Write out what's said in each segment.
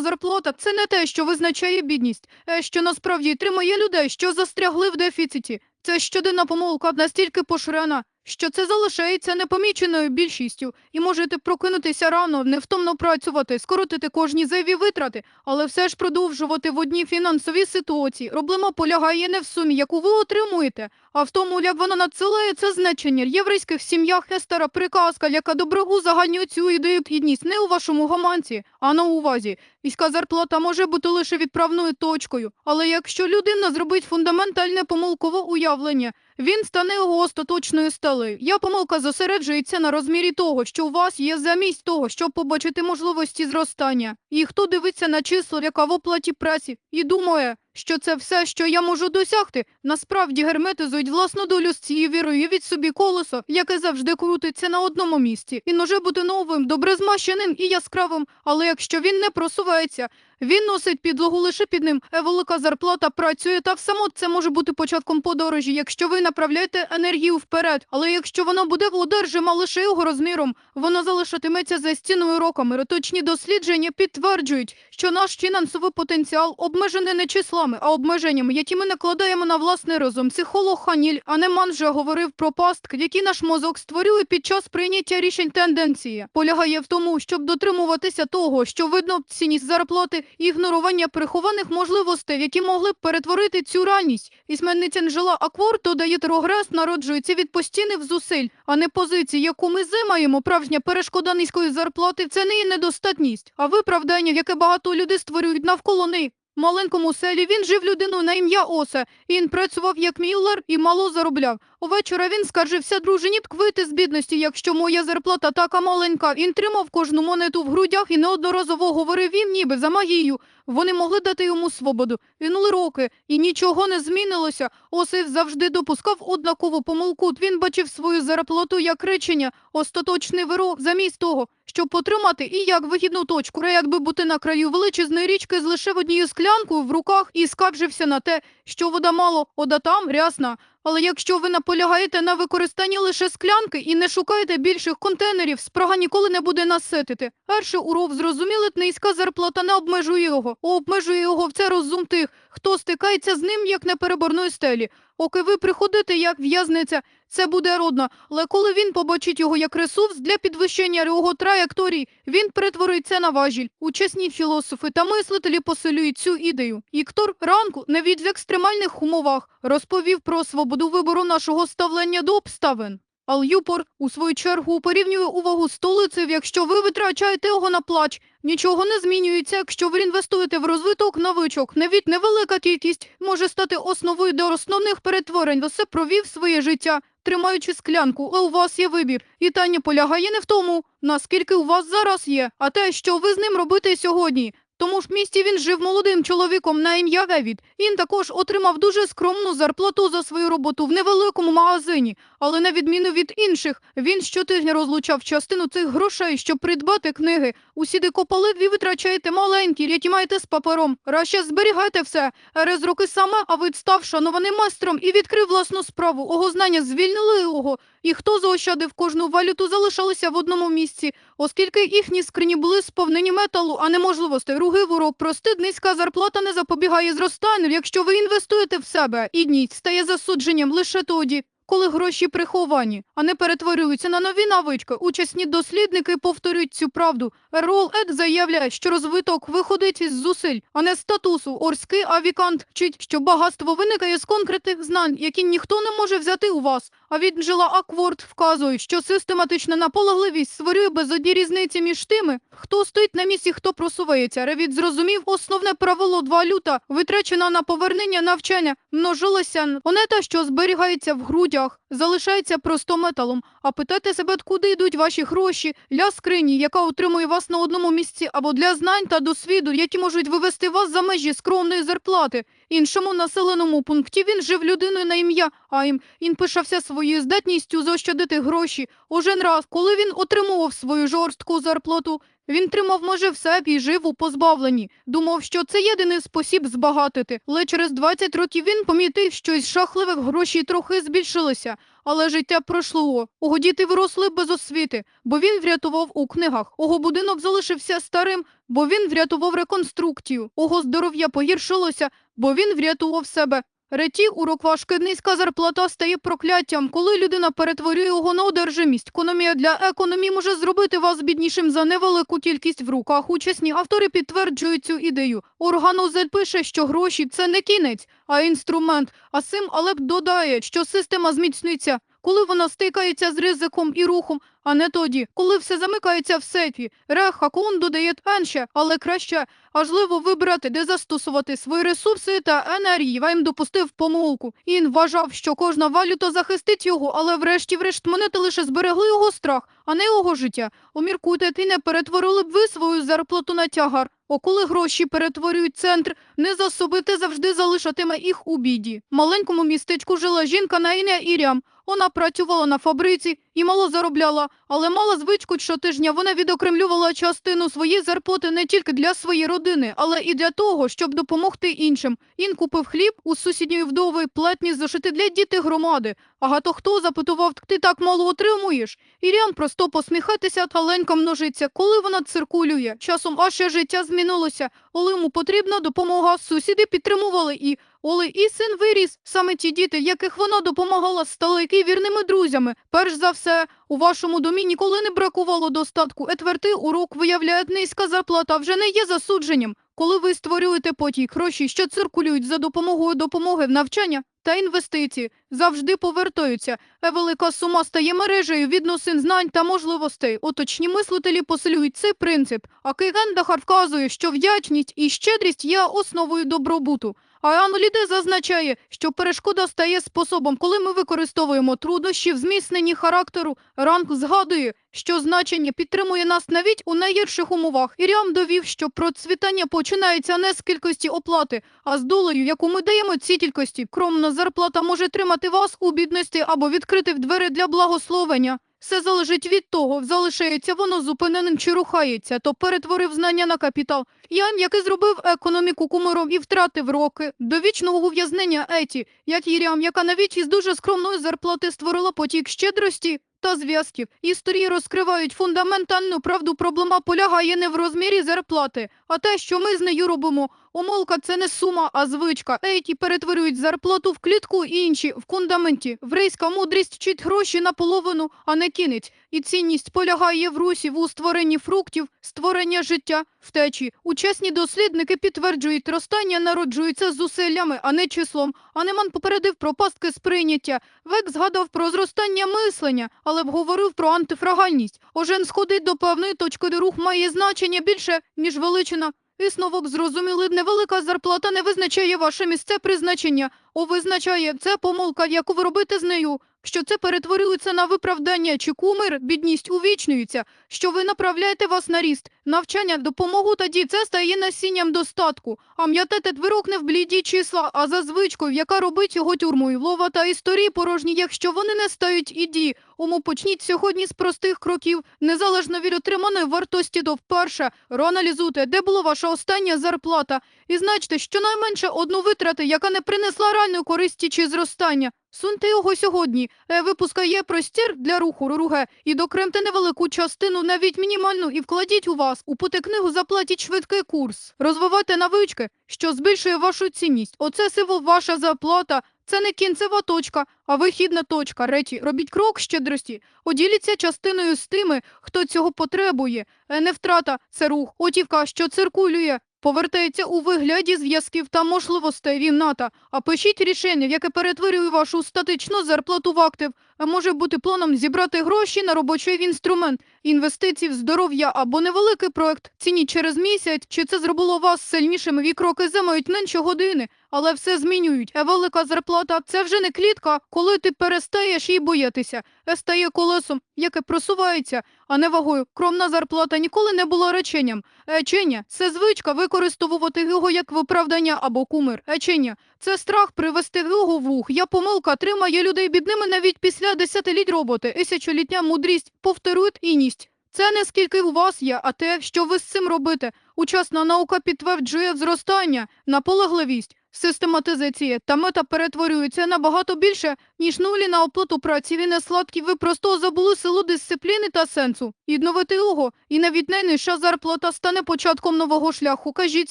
Зарплата це не те, що визначає бідність, е, що насправді тримає людей, що застрягли в дефіциті. Це щоденна помилка настільки поширена, що це залишається непоміченою більшістю, і можете прокинутися рано, невтомно працювати, скоротити кожні зайві витрати, але все ж продовжувати в одній фінансовій ситуації. Проблема полягає не в сумі, яку ви отримуєте, а в тому, як вона надсилає це значення. В єврейських сім'ях є стара приказка, яка доброгу загальнює цю ідею гідність не у вашому гаманці, а на увазі. Війська зарплата може бути лише відправною точкою, але якщо людина зробить фундаментальне помилкове уявлення, він стане його остаточною стали. Я помилка зосереджується на розмірі того, що у вас є замість того, щоб побачити можливості зростання. І хто дивиться на число, яка в оплаті праці, і думає, що це все, що я можу досягти, насправді герметизують власну долю з цією вірою від собі колесо, яке завжди крутиться на одному місці. Він може бути новим, добре змащеним і яскравим, але якщо він не просувається, він носить підлогу лише під ним. Е, Велика зарплата працює так само. Це може бути початком подорожі, якщо ви направляєте енергію вперед. Але якщо вона буде одержима лише його розміром, вона залишатиметься за стіною роками. Реточні дослідження підтверджують, що наш фінансовий потенціал обмежений не числами, а обмеженнями, які ми накладаємо на власний розум. Психолог Ханіль Анеман вже говорив про пастки, які наш мозок створює під час прийняття рішень тенденції. Полягає в тому, щоб дотримуватися того, що видно в цінність зарплати і ігнорування прихованих можливостей, які могли б перетворити цю реальність. Письменниця Анжела Аквор додає прогрес народжується від постійних зусиль, а не позиції, яку ми займаємо. Правжня перешкода низької зарплати це не є недостатність, а виправдання, яке багато людей створюють навколо них. Маленькому селі він жив людину на ім'я Осе. Він працював як міллер і мало заробляв. Увечора він скаржився дружині вийти з бідності, якщо моя зарплата така маленька. Він тримав кожну монету в грудях і неодноразово говорив він, ніби за магією. Вони могли дати йому свободу. Минули роки, і нічого не змінилося. Осип завжди допускав однакову помилку. Він бачив свою зарплату як речення, остаточний вирок, замість того, щоб потримати і як вигідну точку, якби бути на краю величезної річки з лише однією склянкою в руках і скаржився на те, що вода мало, вода там рясна. Але якщо ви наполягаєте на використанні лише склянки і не шукаєте більших контейнерів, спрага ніколи не буде наситити. Перший урок зрозуміли, низька зарплата не обмежує його, обмежує його в це розум тих, хто стикається з ним як непереборної стелі. Оки ви приходите як в'язниця, це буде родно, але коли він побачить його як ресурс для підвищення його траєкторій, він перетвориться на важіль. Учасні філософи та мислителі посилюють цю ідею. Іктор ранку, навіть в екстремальних умовах, розповів про свободу вибору нашого ставлення до обставин. Ал'юпор, у свою чергу, порівнює увагу столицею, якщо ви витрачаєте його на плач. Нічого не змінюється, якщо ви інвестуєте в розвиток навичок. Навіть невелика кількість може стати основою до основних перетворень. Все провів своє життя, тримаючи склянку, а у вас є вибір. І Таня полягає не в тому, наскільки у вас зараз є, а те, що ви з ним робите сьогодні. Тому ж місті він жив молодим чоловіком на ім'я Гевід. Він також отримав дуже скромну зарплату за свою роботу в невеликому магазині, але на відміну від інших, він щотижня розлучав частину цих грошей, щоб придбати книги. Усіди копали ви витрачаєте маленькі, які маєте з папером. Краще зберігайте все. Ерез роки саме, а ви став шанованим майстром і відкрив власну справу. Ого знання звільнили його. І хто заощадив кожну валюту, залишалися в одному місці, оскільки їхні скрині були сповнені металу, а не можливостей. Другий ворог прости, низька зарплата не запобігає зростанню, якщо ви інвестуєте в себе. Ідніть стає засудженням лише тоді. Коли гроші приховані, а не перетворюються на нові навички, учасні дослідники повторюють цю правду. Ерол Ед заявляє, що розвиток виходить із зусиль, а не статусу. Орський авікант вчить, що багатство виникає з конкретних знань, які ніхто не може взяти у вас. А від Джела Акворд вказує, що систематична наполегливість створює безодні різниці між тими, хто стоїть на місці, хто просувається. Ревід зрозумів основне правило валюта, витрачена на повернення навчання, множилася монета, що зберігається в грудях, залишається просто металом. А питайте себе, куди йдуть ваші гроші для скрині, яка утримує вас на одному місці, або для знань та досвіду, які можуть вивести вас за межі скромної зарплати. Іншому населеному пункті він жив людиною на ім'я Айм. Він пишався своєю здатністю заощадити гроші. Ожен раз, коли він отримував свою жорстку зарплату, він тримав може все і жив у позбавленні. Думав, що це єдиний спосіб збагатити. Але через 20 років він помітив, що із шахливих грошей трохи збільшилося. але життя пройшло. Ого діти виросли без освіти, бо він врятував у книгах. Ого будинок залишився старим, бо він врятував реконструкцію. Ого здоров'я погіршилося, бо він врятував себе. Реті урок важкий, низька зарплата стає прокляттям, коли людина перетворює його на одержимість. Економія для економії може зробити вас біднішим за невелику кількість в руках. Учасні автори підтверджують цю ідею. Органозель пише, що гроші це не кінець, а інструмент. А Сим Алеп додає, що система зміцнюється, коли вона стикається з ризиком і рухом, а не тоді, коли все замикається в сейфі. Рех Хакон додає енше, але краще важливо вибрати, де застосувати свої ресурси та енергії. Вайм допустив помилку. Він вважав, що кожна валюта захистить його, але врешті-врешт монети лише зберегли його страх, а не його життя. Уміркуйте, ти не перетворили б ви свою зарплату на тягар. О, коли гроші перетворюють центр, не засоби те завжди залишатиме їх у біді. Маленькому містечку жила жінка на ім'я Ірям. Вона працювала на фабриці і мало заробляла, але мала звичку щотижня. Вона відокремлювала частину своєї зарплати не тільки для своєї родини, але і для того, щоб допомогти іншим. Він купив хліб у сусідньої вдови, платні зошити для діти громади. Агато хто запитував, ти так мало отримуєш? Ірям просто посміхатися таленька множиться, коли вона циркулює. Часом ваше життя змінилося. Олиму потрібна допомога. Сусіди підтримували і Оли і син виріс. Саме ті діти, яких вона допомагала, стали які вірними друзями. Перш за все, у вашому домі ніколи не бракувало достатку. Етвертий урок виявляє низька зарплата вже не є засудженням. Коли ви створюєте потік, гроші, що циркулюють за допомогою допомоги в навчання та інвестиції, завжди повертаються. Е велика сума стає мережею відносин знань та можливостей. Оточні мислителі посилюють цей принцип. А Кейгендахар вказує, що вдячність і щедрість є основою добробуту. А Ануліде зазначає, що перешкода стає способом, коли ми використовуємо труднощі в зміцненні характеру. Ранг згадує, що значення підтримує нас навіть у найгірших умовах. Ірям довів, що процвітання починається не з кількості оплати, а з долею, яку ми даємо цій кількості. Кромна зарплата може тримати вас у бідності або відкрити двері для благословення. Все залежить від того, залишається воно зупиненим чи рухається, то перетворив знання на капітал. Ян, який зробив економіку кумиром і втратив роки до вічного ув'язнення Еті, як Ірям, яка навіть із дуже скромної зарплати створила потік щедрості та зв'язків. Історії розкривають фундаментальну правду. Проблема полягає не в розмірі зарплати, а те, що ми з нею робимо. Умолка це не сума, а звичка. Еті перетворюють зарплату в клітку інші в фундаменті. Врейська мудрість вчить гроші наполовину, а не кінець. І цінність полягає в русі, в створенні фруктів, створення життя, втечі. Учасні дослідники підтверджують, ростання народжується зусиллями, а не числом. Анеман попередив про пастки сприйняття. Век згадав про зростання мислення, але обговорив про антифрагальність. Ожен сходить до певної точки, де рух має значення більше, ніж величина. Висновок зрозуміли, невелика зарплата не визначає ваше місце призначення. О, визначає це помилка, яку ви робите з нею. Що це перетворюється на виправдання чи кумир, бідність увічнюється, що ви направляєте вас на ріст, навчання, допомогу тоді це стає насінням достатку. А м'ятете вирок не в бліді числа, а за звичкою, яка робить його тюрмою. Лова та історії порожні, якщо вони не стають іді. Ому почніть сьогодні з простих кроків, незалежно від отриманої вартості до вперше. Роаналізуйте, де була ваша остання зарплата, і значте, щонайменше одну витрати, яка не принесла реальної користі чи зростання. Суньте його сьогодні. Е, Випускає простір для руху руге і докремте невелику частину, навіть мінімальну, і вкладіть у вас. У книгу заплатіть швидкий курс. Розвивайте навички, що збільшує вашу цінність. Оце символ ваша зарплата. Це не кінцева точка, а вихідна точка. Реті, робіть крок щедрості. Оділіться частиною з тими, хто цього потребує. Е, Не втрата це рух, отівка, що циркулює. Повертається у вигляді зв'язків та можливостей рівната, а пишіть рішення, яке перетворює вашу статичну зарплату в актив. А може бути планом зібрати гроші на робочий інструмент, інвестиції в здоров'я або невеликий проект. Цініть через місяць, чи це зробило вас сильнішими Вікроки кроки займають менше години, але все змінюють. А велика зарплата це вже не клітка, коли ти перестаєш її боятися. Е стає колесом, яке просувається, а не вагою. Кромна зарплата ніколи не була реченням. Ечення це звичка використовувати його як виправдання або кумир. Ечення це страх привести його в ух. Я помилка тримає людей бідними навіть після десятиліть роботи. Тисячолітня мудрість повторюють інність. Це не скільки у вас є, а те, що ви з цим робите. Учасна наука підтверджує зростання, наполегливість. Систематизація та мета перетворюються набагато більше, ніж нулі на оплату праці. Ви не сладкі, ви просто забули силу дисципліни та сенсу. Відновити його, і навіть найнижча зарплата стане початком нового шляху. Кажіть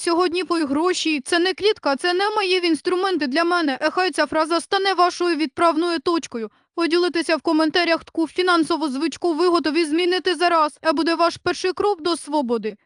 сьогодні по гроші. Це не клітка, це не мої інструменти для мене. Ехай ця фраза стане вашою відправною точкою. Поділитися в коментарях таку фінансову звичку ви готові змінити зараз, а буде ваш перший крок до свободи.